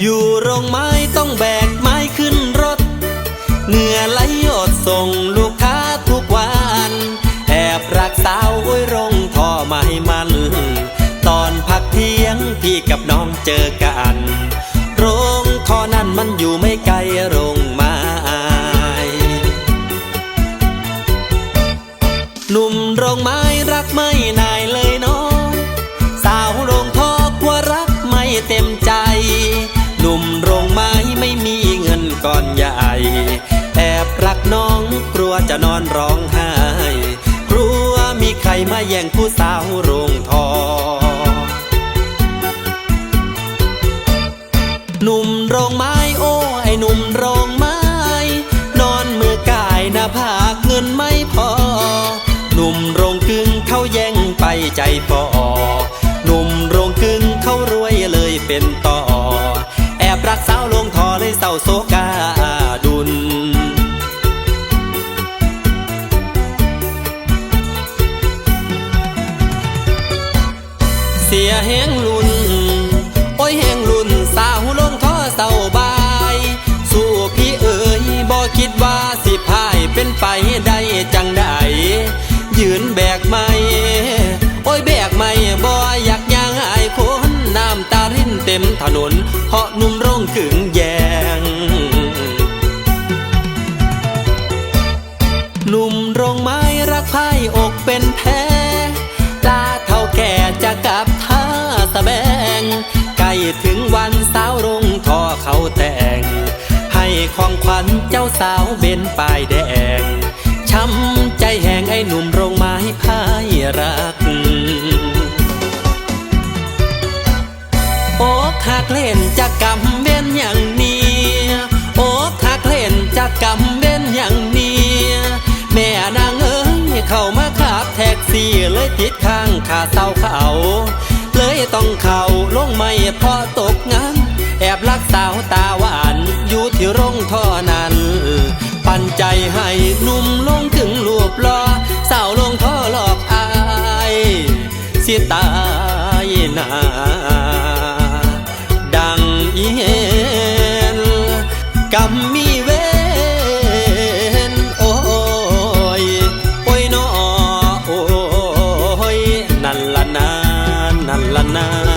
อยู่โรงไม้ต้องแบกไม้ขึ้นรถ เหนื่อไหลหยดส่งลูกค้าทุกวัน แอบรักสาวอุ้ยรงท่อไม้มัน ตอนพักเที่ยงพี่กับน้องเจอกัน โรงคอนั้นมันอยู่ไม่ ก้อนใหญ่ แอบรักน้องกลัวจะนอนร้องไห้กลัวมีใครมาแย่งผู้สาวโรงทอหนุ่มโรงไม้โอ้ไอหนุ่มโรงไม้ นอนมือกายหน้าผากเงินไม่พอ หนุ่มโรงกึ่งเขาแย่งไปใจปอหนุ่มโรงกึ่งเขารวยเลยเป็นต่อ แอบรักสาวลงทอเลยเศร้าโศกา สียแหงลุน โอ้ยแหงลุน สาวลงท่อเศร้าบาย สู้พี่เอ๋ยบ่คิดว่าสิพายเป็นไปได้จังได้ยืนแบกไม่ โอ้ยแบกไม่บ่อยากย่างอายคนน้ำตารินเต็มถนนเพราะนุ่มร่งขึงแยงหนุ่มโรงไม้รักไพ่อกเป็นแพ้ ถึงวันสาวรงทอเขาแต่ง ให้ของขวัญเจ้าสาวเบนปลายแดง ช้ำใจแหงไอ้หนุ่มโรงไม้พายรัก โอ้หักเล่นจะกำเบนอย่างนี้โอ้หักเล่นจะกำเบนอย่างนี้แม่นางเอ้ยเข้ามาขับแท็กซี่เลยติดข้างขาเศร้าเขา เลยต้องเข่าลงไม่พอตกงานแอบรักสาวตาหวานอยู่ที่โรงท่อนั้น ปันใจให้หนุ่มลงถึงรูปรอสาวลงท่อหลอกอายสิตายนาดังอีเห็นกำมีเวนโอ้ยโอ้ยนอโอ้ยนั่นละนา sana